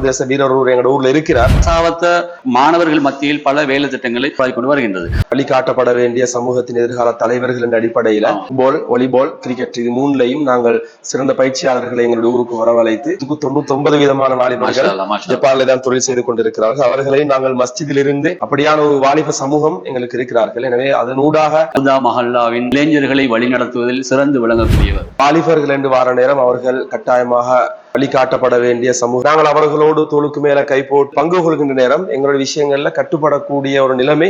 சர்வதேச வீரர் ஒருவர் எங்களோட ஊர்ல இருக்கிறார். சாவத்த மாணவர்கள் மத்தியில் பல வேலை திட்டங்களை கொண்டு வருகின்றது. வழிகாட்டப்பட வேண்டிய சமூகத்தின் எதிர்கால தலைவர்கள் என்ற அடிப்படையில ஃபுட்பால் வாலிபால் கிரிக்கெட் இது மூணுலையும் நாங்கள் சிறந்த பயிற்சியாளர்களை எங்களுடைய ஊருக்கு வரவழைத்து தொண்ணூத்தி ஒன்பது விதமான வாலிபர்கள். ஜப்பான்ல தான் தொழில் செய்து கொண்டிருக்கிறார்கள். அவர்களை நாங்கள் மஸ்ஜிதில் இருந்து அப்படியான ஒரு வாலிப சமூகம் எங்களுக்கு இருக்கிறார்கள். எனவே அதனூடாக மஹல்லாவின் இளைஞர்களை வழிநடத்துவதில் சிறந்து விளங்கக்கூடியவர். வாலிபர்கள் என்று வார நேரம் அவர்கள் கட்டாயமாக வழிகாட்டப்பட வேண்டிய சமூகம். நாங்கள் அவர்களோடு தோளுக்கு மேல கை போட்டு பங்கு கொள்கின்ற நேரம் எங்களுடைய விஷயங்கள்ல கட்டுப்படக்கூடிய ஒரு நிலைமை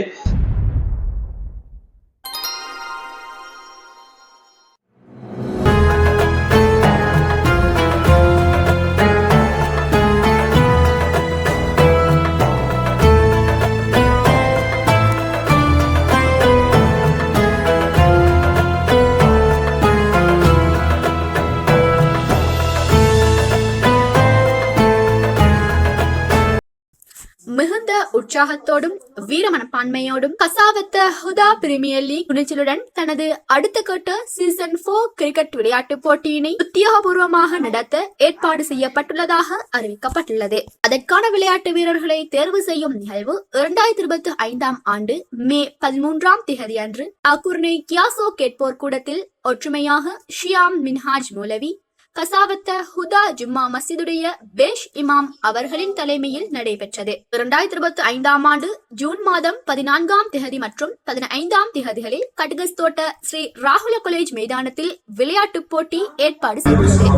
உற்சாகத்தோடும் வீர மனப்பான்மையோடும் கசாவத்த ஹுதா பிரீமியர் லீக் துணிச்சலுடன் தனது அடுத்த கட்ட சீசன் போர் கிரிக்கெட் விளையாட்டு போட்டியினை உத்தியோகபூர்வமாக நடத்த ஏற்பாடு செய்யப்பட்டுள்ளதாக அறிவிக்கப்பட்டுள்ளது. அதற்கான விளையாட்டு வீரர்களை தேர்வு செய்யும் நிகழ்வு இரண்டாயிரத்தி இருபத்தி ஐந்தாம் ஆண்டு மே பதிமூன்றாம் திகதி அன்று அக்குர்னை கியாசோ கேட்போர் கூடத்தில் ஒற்றுமையாக ஷியாம் மின்ஹாஜ் மூலவி கசாவத்த ஹுதா ஜும்மா மசிதுடைய பேஷ் இமாம் அவர்களின் தலைமையில் நடைபெற்றது. இரண்டாயிரத்தி இருபத்தி ஐந்தாம் ஆண்டு ஜூன் மாதம் பதினான்காம் திகதி மற்றும் பதினைந்தாம் திகதிகளில் கட்கஸ் தோட்ட ஸ்ரீ ராகுல காலேஜ் மைதானத்தில் விளையாட்டுப் போட்டி ஏற்பாடு செய்துள்ளது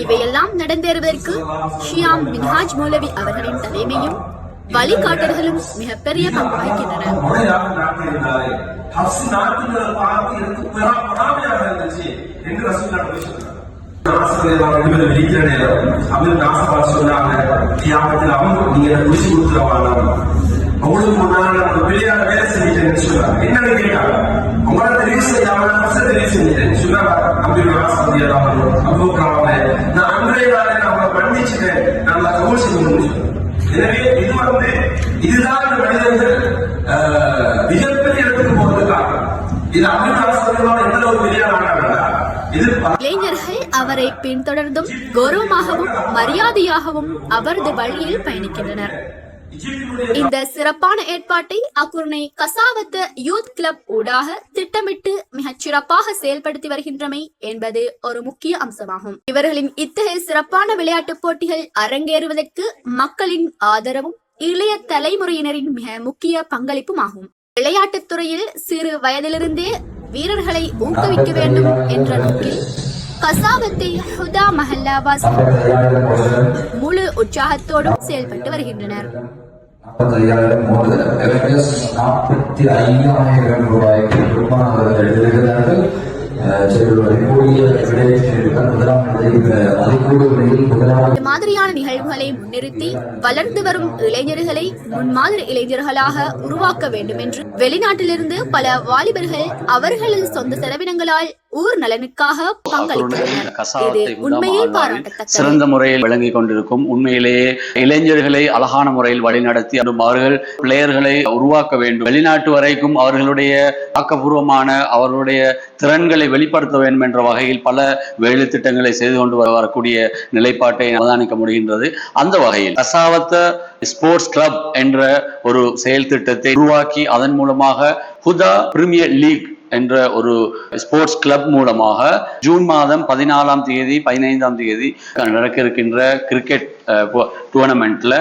இவையெல்லாம் நடந்தேறுவதற்கு ஷியாம் மின்ஹாஜ் மௌலவி அவர்களின் தலைமையும் வழிகாட்டல்களும் மிகப்பெரிய பங்கு வகிக்கின்றன. இருந்துச்சு நீங்க முன்னால நம்ம பிள்ளையார வேலை செஞ்சுட்டேன்னு சொன்னாங்க என்னன்னு கேட்டாங்க உங்களோட தெரிவு செய்யாம ஃபர்ஸ்ட் தெரிவு செஞ்சுட்டேன் சொன்னாங்க அப்படி ஆசிரியர் அவங்க நான் அன்றைய நாளை நான் அவங்களை மன்னிச்சுட்டேன் நல்லா கபூல் செய்யணும்னு சொன்னேன் எனவே இது வந்து இதுதான் இந்த மனிதர்கள் மிகப்பெரிய இடத்துக்கு போறது காரணம் இது அமிர்தாசனங்களோட எந்த ஒரு பெரிய நாடாங்களா இளைஞர்கள் அவரை பின்தொடர்ந்தும் கௌரவமாகவும் மரியாதையாகவும் அவரது வழியில் பயணிக்கின்றனர். இந்த சிறப்பான ஏற்பாட்டை அக்குர்னை கசாவத்த யூத் கிளப் ஊடாக திட்டமிட்டு மிகச் சிறப்பாக செயல்படுத்தி வருகின்றமை என்பது ஒரு முக்கிய அம்சமாகும். இவர்களின் இத்தகைய சிறப்பான விளையாட்டுப் போட்டிகள் அரங்கேறுவதற்கு மக்களின் ஆதரவும் இளைய தலைமுறையினரின் மிக முக்கிய பங்களிப்பும் ஆகும் விளையாட்டுத் துறையில் சிறு வயதிலிருந்தே வீரர்களை ஊக்குவிக்க வேண்டும் என்ற நோக்கில் கசாவத்தை ஹுதா மஹல்லாவாஸ் முழு உற்சாகத்தோடும் செயல்பட்டு வருகின்றனர். நாற்பத்தி ஐயாயிரம் ரூபாய்க்கு பெருமானவர்கள் எழுதுகிறார்கள். மாதிரியான நிகழ்வுகளை முன்னிறுத்தி வளர்ந்து வரும் இளைஞர்களை முன்மாதிரி இளைஞர்களாக உருவாக்க வேண்டும் என்று வெளிநாட்டிலிருந்து பல வாலிபர்கள் அவர்களது சொந்த செலவினங்களால் ஊர் நலனுக்காக சிறந்த முறையில் விளங்கிக் கொண்டிருக்கும். உண்மையிலேயே இளைஞர்களை அழகான முறையில் வழிநடத்தி அவர்கள் பிளேயர்களை உருவாக்க வேண்டும். வெளிநாட்டு வரைக்கும் அவர்களுடைய ஆக்கப்பூர்வமான அவர்களுடைய திறன்களை வெளிப்படுத்த வேண்டும் என்ற வகையில் பல வேலை திட்டங்களை செய்து கொண்டு வர- வரக்கூடிய நிலைப்பாட்டை அவதானிக்க முடிகின்றது. அந்த வகையில் கசாவத்த ஸ்போர்ட்ஸ் கிளப் என்ற ஒரு செயல் திட்டத்தை உருவாக்கி அதன் மூலமாக ஹுதா பிரீமியர் லீக் என்ற ஒரு ஸ்போர்ட்ஸ் கிளப் மூலமாக ஜூன் மாதம் பதினாலாம் தேதி பதினைந்தாம் தேதி நடக்க இருக்கின்ற கிரிக்கெட் டூர்னமெண்ட்ல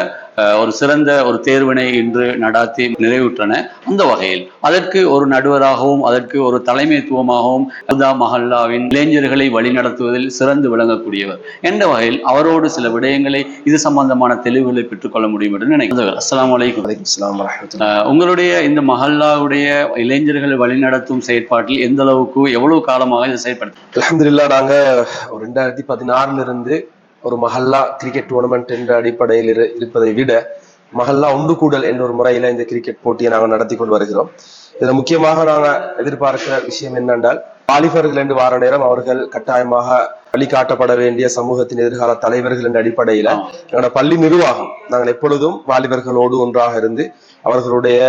ஒரு சிறந்த ஒரு தேர்வினை இன்று நடாத்தி நிறைவுற்றன அந்த வகையில். அதற்கு ஒரு நடுவராகவும் அதற்கு ஒரு தலைமைத்துவமாகவும் ஹுதா மஹல்லாவின் இளைஞர்களை வழிநடத்துவதில் சிறந்து விளங்கக்கூடியவர் என்ற வகையில் அவரோடு சில விடயங்களை இது சம்பந்தமான தெளிவுகளை பெற்றுக்கொள்ள முடியும் என்று நினைக்கிறேன். அஸ்ஸலாமு அலைக்கும். வலைக்கும் உங்களுடைய இந்த மஹல்லாவுடைய இளைஞர்களை வழிநடத்தும் செயற்பாட்டில் எந்த அளவுக்கு எவ்வளவு காலமாக இதை செயற்படுத்த அல்ஹம்துலில்லாஹ் நாங்க ஒரு ரெண்டாயிரத்தி பதினாறுல இருந்து ஒரு மஹல்லா கிரிக்கெட் டூர்னமெண்ட் என்ற அடிப்படையில் இருப்பதை விட மஹல்லா ஒன்று கூடல் என்ற ஒரு முறையில இந்த கிரிக்கெட் போட்டியை நாங்கள் நடத்தி கொண்டு வருகிறோம். இதுல முக்கியமாக நாங்கள் எதிர்பார்க்கிற விஷயம் என்னென்றால் வாலிபர்கள் என்று வார நேரம் அவர்கள் கட்டாயமாக வழிகாட்டப்பட வேண்டிய சமூகத்தின் எதிர்கால தலைவர்கள் என்ற அடிப்படையில எங்களோட பள்ளி நிர்வாகம் நாங்கள் எப்பொழுதும் வாலிபர்களோடு ஒன்றாக இருந்து அவர்களுடைய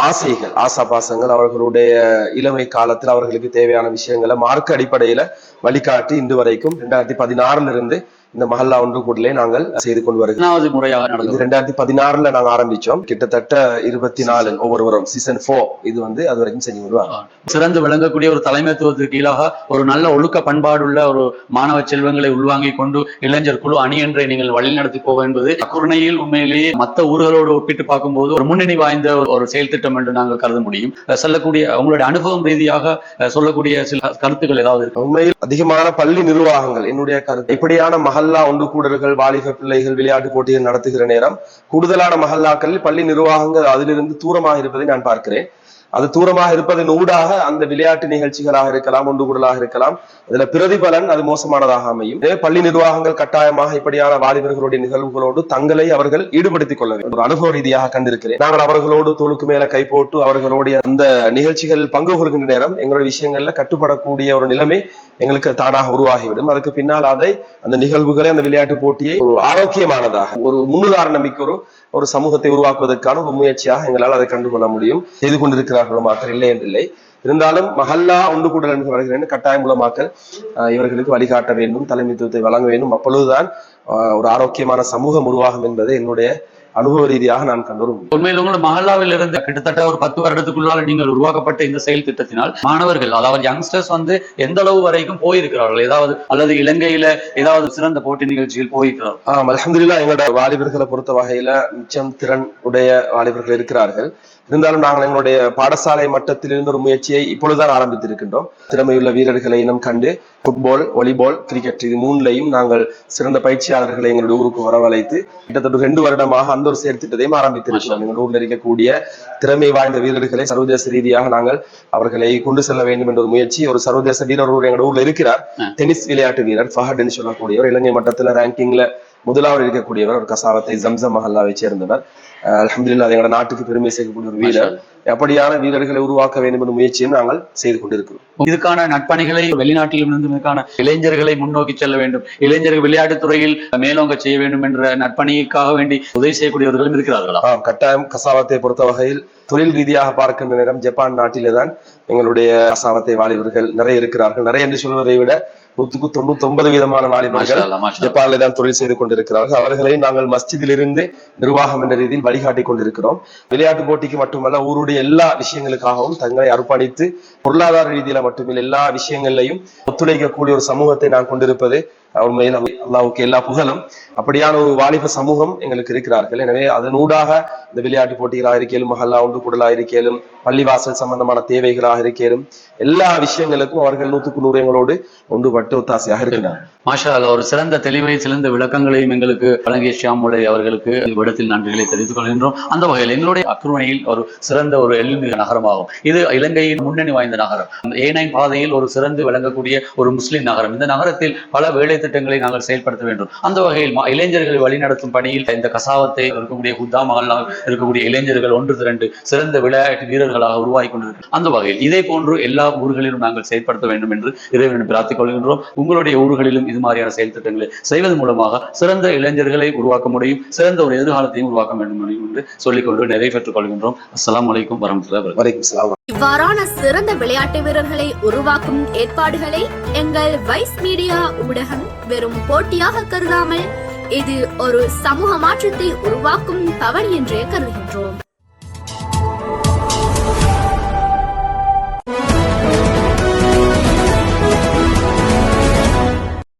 ஆசைகள் ஆசாபாசங்கள் அவர்களுடைய இளமை காலத்தில் அவர்களுக்கு தேவையான விஷயங்களை மார்க் அடிப்படையில வழிகாட்டி இன்று வரைக்கும் ரெண்டாயிரத்தி பதினாறுல இருந்து இந்த மஹல்லா ஒன்று கூடலே நாங்கள் செய்து கொண்டு வருகிறோம். முறையாக நடந்தது ரெண்டாயிரத்தி பதினாறுல நாங்க ஆரம்பிச்சோம். கிட்டத்தட்ட இருபத்தி நாலு ஒவ்வொரு வரும் சீசன் ஃபோர் இது வந்து அது வரைக்கும் செஞ்சு வருவாங்க சிறந்து விளங்கக்கூடிய ஒரு தலைமைத்துவத்துக்கு கீழாக ஒரு நல்ல ஒழுக்க பண்பாடுள்ள ஒரு மாணவ செல்வங்களை உள்வாங்கிக் கொண்டு இளைஞர் குழு அணி என்றை நீங்கள் வழிநடத்தி போக என்பது குருணையில் உண்மையிலேயே மற்ற ஊர்களோடு ஒப்பிட்டு பார்க்கும்போது ஒரு முன்னணி வாய்ந்த ஒரு- செயல் திட்டம் என்று நாங்கள் கருத முடியும். சொல்லக்கூடிய உங்களுடைய அனுபவம் ரீதியாக சொல்லக்கூடிய சில கருத்துக்கள் ஏதாவது இருக்கு? உண்மையில் அதிகமான பள்ளி நிர்வாகங்கள் என்னுடைய கருத்து. இப்படியான மஹல்லா ஒன்று கூடல்கள் வாலிப பிள்ளைகள் விளையாட்டு போட்டிகள் நடத்துகிற நேரம் கூடுதலான மஹல்லாக்களில் பள்ளி நிர்வாகங்கள் அதிலிருந்து தூரமாக இருப்பதை நான் பார்க்கிறேன். அது தூரமாக இருப்பதன் ஊடாக அந்த விளையாட்டு நிகழ்ச்சிகளாக இருக்கலாம் ஒன்று கூடலாக இருக்கலாம். அதுல பிரதிபலன் அது மோசமானதாக அமையும். பள்ளி நிர்வாகங்கள் கட்டாயமாக இப்படியான வாலிபர்களுடைய நிகழ்வுகளோடு தங்களை அவர்கள் ஈடுபடுத்திக் கொள்ள வேண்டும். ஒரு அனுபவ ரீதியாக கண்டிருக்கிறேன். நாங்கள் அவர்களோடு தோளுக்கு மேல கை போட்டு அவர்களுடைய அந்த நிகழ்ச்சிகளில் பங்கு கொள்கின்ற நேரம் எங்களுடைய விஷயங்கள்ல கட்டுப்படக்கூடிய ஒரு நிலைமை எங்களுக்கு தானாக உருவாகிவிடும். அதுக்கு பின்னால் அதை அந்த நிகழ்வுகளை அந்த விளையாட்டு போட்டியை ஒரு ஆரோக்கியமானதாக ஒரு முன்னுதாரணமிக்க ஒரு ஒரு சமூகத்தை உருவாக்குவதற்கான ஒரு முயற்சியாக எங்களால் அதை கண்டுகொள்ள முடியும். செய்து கொண்டிருக்கிறார்கள் மாத்திரம் இல்லை. என்றில்லை இருந்தாலும் மஹல்லா ஒன்று கூடல் என்று வருகிறேன் கட்டாயம் மூலமாக்கல் ஆஹ் இவர்களுக்கு வழிகாட்ட வேண்டும் தலைமைத்துவத்தை வழங்க வேண்டும். அப்பொழுதுதான் ஒரு ஆரோக்கியமான சமூகம் உருவாகும் என்பதை என்னுடைய அனுபவ ரீதியாக நான் கண்டுரும் உண்மையில் உங்கள் மஹல்லாவில் இருந்து கிட்டத்தட்ட ஒரு பத்து வருடத்துக்குள்ளால நீங்கள் உருவாக்கப்பட்ட இந்த செயல் திட்டத்தினால் மாணவர்கள் அதாவது யங்ஸ்டர்ஸ் வந்து எந்த அளவு வரைக்கும் போயிருக்கிறார்கள்? ஏதாவது அல்லது இலங்கையில ஏதாவது சிறந்த போட்டி நிகழ்ச்சியில் போயிருக்கிறார்கள்? ஆஹ் அல்ஹம்துலில்லாஹ் எங்களோட வாலிபர்களை பொறுத்த வகையில மிச்சம் திறன் உடைய வாலிபர்கள் இருக்கிறார்கள். இருந்தாலும் நாங்கள் எங்களுடைய பாடசாலை மட்டத்திலிருந்து ஒரு முயற்சியை இப்பொழுதுதான் ஆரம்பித்திருக்கின்றோம். திறமையுள்ள வீரர்களை இனம் கண்டு ஃபுட்பால் வாலிபால் கிரிக்கெட் இது மூணுலையும் நாங்கள் சிறந்த பயிற்சியாளர்களை எங்களுடைய ஊருக்கு வரவழைத்து கிட்டத்தட்ட ரெண்டு வருடமாக அந்த ஒரு செயற்திட்டத்தையும் ஆரம்பித்திருக்கிறோம். எங்கள் ஊரில் இருக்கக்கூடிய திறமை வாய்ந்த வீரர்களை சர்வதேச ரீதியாக நாங்கள் அவர்களை கொண்டு செல்ல வேண்டும் என்ற ஒரு முயற்சி ஒரு சர்வதேச வீரர் ஒருவர் எங்கள் ஊர்ல இருக்கிறார். டென்னிஸ் விளையாட்டு வீரர் ஃபஹட் என்று சொல்லக்கூடியவர் இலங்கை மட்டத்துல ரேங்கிங்ல முதலாவது இருக்கக்கூடியவர் ஒரு கசாவத்தை ஜம்சம் மஹல்லாவை சேர்ந்தவர். அது எங்களோட நாட்டுக்கு பெருமை சேர்க்கக்கூடிய ஒரு வீரர். அப்படியான வீரர்களை உருவாக்க வேண்டும் என்ற முயற்சியும் நாங்கள் செய்து கொண்டிருக்கிறோம். இதுக்கான நட்பணிகளை வெளிநாட்டிலும் இதுக்கான இளைஞர்களை முன்னோக்கி செல்ல வேண்டும். இளைஞர்கள் விளையாட்டுத் துறையில் மேலோங்க செய்ய வேண்டும் என்ற நட்பணிக்காக வேண்டி உதவி செய்யக்கூடியவர்களும் இருக்கிறார்களா? கட்டாயம் கசாவத்தை பொறுத்த வகையில் தொழில் ரீதியாக பார்க்கின்ற நேரம் ஜப்பான் நாட்டிலே தான் எங்களுடைய கசாவத்தை வாலிபர்கள் நிறைய இருக்கிறார்கள். நிறைய என்று சொல்வதை விட நூற்றுக்கு தொண்ணூத்தி ஒன்பது விதமான வாலிபர்கள். ஜப்பானில் தான் தொழில் செய்து கொண்டிருக்கிறார்கள் அவர்களை நாங்கள் மஸ்ஜிதிலிருந்து நிர்வாகம் என்ற ரீதியில் வழிகாட்டி கொண்டிருக்கிறோம் விளையாட்டு போட்டிக்கு மட்டுமல்ல ஊருடைய எல்லா விஷயங்களுக்காகவும் தங்களை அர்ப்பணித்து பொருளாதார ரீதியில மட்டுமில்லை எல்லா விஷயங்களையும் ஒத்துழைக்கக்கூடிய ஒரு சமூகத்தை நான் கொண்டிருப்பது உண்மையில் அல்லாவுக்கு எல்லா புகழும். அப்படியான ஒரு வாலிப சமூகம் எங்களுக்கு இருக்கிறார்கள். எனவே அதனூடாக இந்த விளையாட்டு போட்டிகளாக இருக்கலும் மகல்லா ஒன்று கூடலாக இருக்கலும் பள்ளிவாசல் சம்பந்தமான தேவைகளாக இருக்கலும் எல்லா விஷயங்களுக்கும் அவர்கள் நூற்றுக்கு நூறு எங்களோடு ஒன்றுபட்டு ஒத்தாசையாக இருக்கிறார் மாஷா ஒரு சிறந்த தெளிவை சிறந்த விளக்கங்களையும் எங்களுக்கு வழங்கிய ஷியாமுலை அவர்களுக்கு இவ்விடத்தில் நன்றிகளை தெரிவித்துக் கொள்கின்றோம். அந்த வகையில் எங்களுடைய அக்ருணையில் ஒரு சிறந்த ஒரு எல்மிகு நகரமாகும். இது இலங்கையின் முன்னணி வாய்ந்த நகரம். ஏ பாதையில் ஒரு சிறந்து விளங்கக்கூடிய ஒரு முஸ்லிம் நகரம். இந்த நகரத்தில் பல வேலை திட்டங்களை நாங்கள் செயல்படுத்த வேண்டும். அந்த வகையில் இளைஞர்களை வழிநடத்தும் பணியில் இந்த கசாவத்தை இருக்கக்கூடிய குத்தா மகல்லாம் இருக்கக்கூடிய இளைஞர்கள் ஒன்று திரண்டு சிறந்த விளையாட்டு வீரர்களாக உருவாகி கொண்டிருக்கிறார் அந்த வகையில் இதே போன்று எல்லா ஊர்களிலும் நாங்கள் செயல்படுத்த வேண்டும் என்று இறைவனும் பிரார்த்திக் கொள்கின்றோம். உங்களுடைய ஊர்களிலும் இது மாதிரியான செயல் திட்டங்களை செய்வதன் மூலமாக சிறந்த இளைஞர்களை உருவாக்க முடியும் சிறந்த ஒரு எதிர்காலத்தையும் உருவாக்க வேண்டும் என்று சொல்லிக்கொண்டு நிறைவேற்றுக் கொள்கின்றோம். அஸ்லாம் வலைக்கும் வரமத்துல வரைக்கும் இவ்வாறான சிறந்த விளையாட்டு வீரர்களை உருவாக்கும் ஏற்பாடுகளை எங்கள் வைஸ் மீடியா ஊடகம் வெறும் போட்டியாக கருதாமல் இது ஒரு சமூக மாற்றத்தை உருவாக்கும் தவறு என்றே கருதுகின்றோம்.